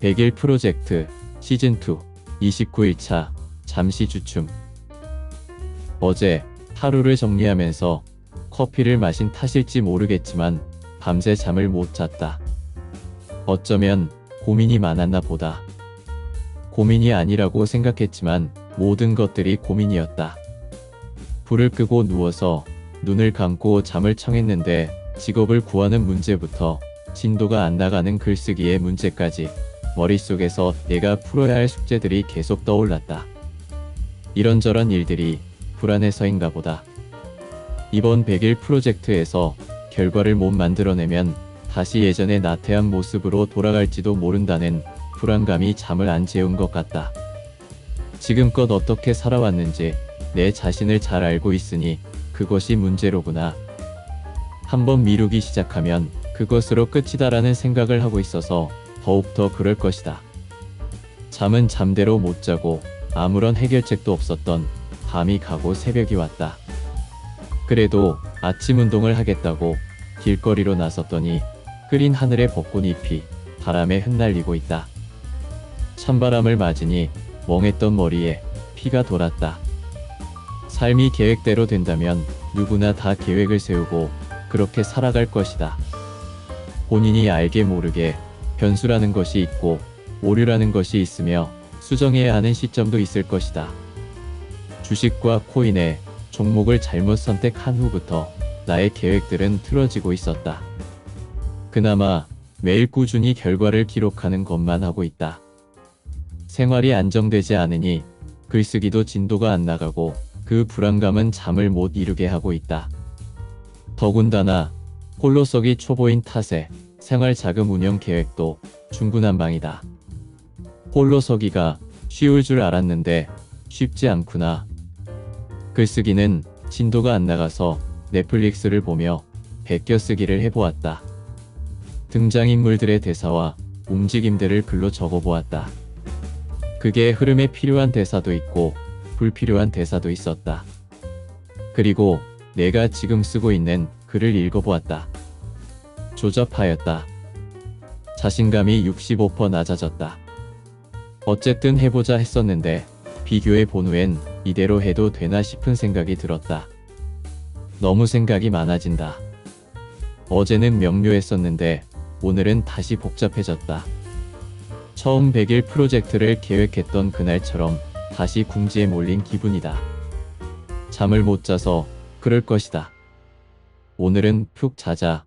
100일 프로젝트 시즌2 29일차 잠시 주춤 어제 하루를 정리하면서 커피를 마신 탓일지 모르겠지만 밤새 잠을 못 잤다. 어쩌면 고민이 많았나 보다. 고민이 아니라고 생각했지만 모든 것들이 고민이었다. 불을 끄고 누워서 눈을 감고 잠을 청했는데 직업을 구하는 문제부터 진도가 안 나가는 글쓰기의 문제까지 머릿속에서 내가 풀어야 할 숙제들이 계속 떠올랐다. 이런저런 일들이 불안해서인가 보다. 이번 100일 프로젝트에서 결과를 못 만들어내면 다시 예전의 나태한 모습으로 돌아갈지도 모른다는 불안감이 잠을 안 재운 것 같다. 지금껏 어떻게 살아왔는지 내 자신을 잘 알고 있으니 그것이 문제로구나. 한번 미루기 시작하면 그것으로 끝이다라는 생각을 하고 있어서 더욱 더 그럴 것이다. 잠은 잠대로 못 자고 아무런 해결책도 없었던 밤이 가고 새벽이 왔다. 그래도 아침 운동을 하겠다고 길거리로 나섰더니 흐린 하늘의 벚꽃잎이 바람에 흩날리고 있다. 찬바람을 맞으니 멍했던 머리에 피가 돌았다. 삶이 계획대로 된다면 누구나 다 계획을 세우고 그렇게 살아갈 것이다. 본인이 알게 모르게 변수라는 것이 있고 오류라는 것이 있으며 수정해야 하는 시점도 있을 것이다. 주식과 코인의 종목을 잘못 선택한 후부터 나의 계획들은 틀어지고 있었다. 그나마 매일 꾸준히 결과를 기록하는 것만 하고 있다. 생활이 안정되지 않으니 글쓰기도 진도가 안 나가고 그 불안감은 잠을 못 이루게 하고 있다. 더군다나 홀로 서기 초보인 탓에 생활 자금 운영 계획도 중구난방이다. 홀로 서기가 쉬울 줄 알았는데 쉽지 않구나. 글쓰기는 진도가 안 나가서 넷플릭스를 보며 베껴 쓰기를 해보았다. 등장인물들의 대사와 움직임들을 글로 적어보았다. 그게 흐름에 필요한 대사도 있고 불필요한 대사도 있었다. 그리고 내가 지금 쓰고 있는 글을 읽어보았다. 조잡하였다. 자신감이 65% 낮아졌다. 어쨌든 해보자 했었는데 비교해 본 후엔 이대로 해도 되나 싶은 생각이 들었다. 너무 생각이 많아진다. 어제는 명료했었는데 오늘은 다시 복잡해졌다. 처음 100일 프로젝트를 계획했던 그날처럼 다시 궁지에 몰린 기분이다. 잠을 못 자서 그럴 것이다. 오늘은 푹 자자.